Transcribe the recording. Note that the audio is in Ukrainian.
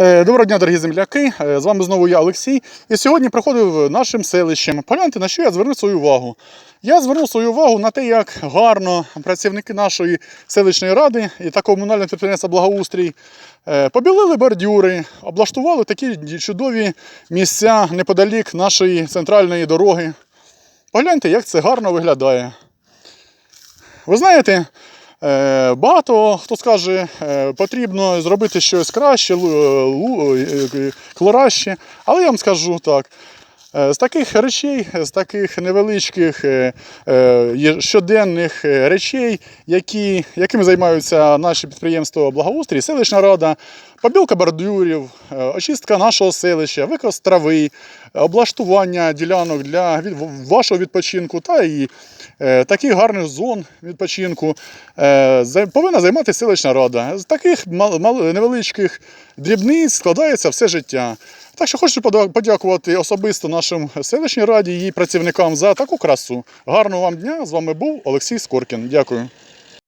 Е, Доброго дня, дорогі земляки! Е, З вами знову я, Олексій. І сьогодні проходив нашим селищем. Погляньте, на що я звернув свою увагу. Я звернув свою увагу на те, як гарно працівники нашої селищної ради і та комунального підприємства Благоустрій е, побілили бордюри, облаштували такі чудові місця неподалік нашої центральної дороги. Погляньте, як це гарно виглядає. Ви знаєте, багато хто скаже, е, потрібно зробити щось краще, е, краще. Але я вам скажу так. Е, З таких речей, з таких невеличких е, е, щоденних речей, які, якими займаються наші підприємства благоустрій, селищна рада, побілка бордюрів, очистка нашого селища, викос трави, облаштування ділянок для вашого відпочинку та і таких гарних зон відпочинку повинна займатися селищна рада. З таких невеличких дрібниць складається все життя. Так що хочу подякувати особисто нашим селищній раді її працівникам за таку красу. Гарного вам дня! З вами був Олексій Скоркін. Дякую.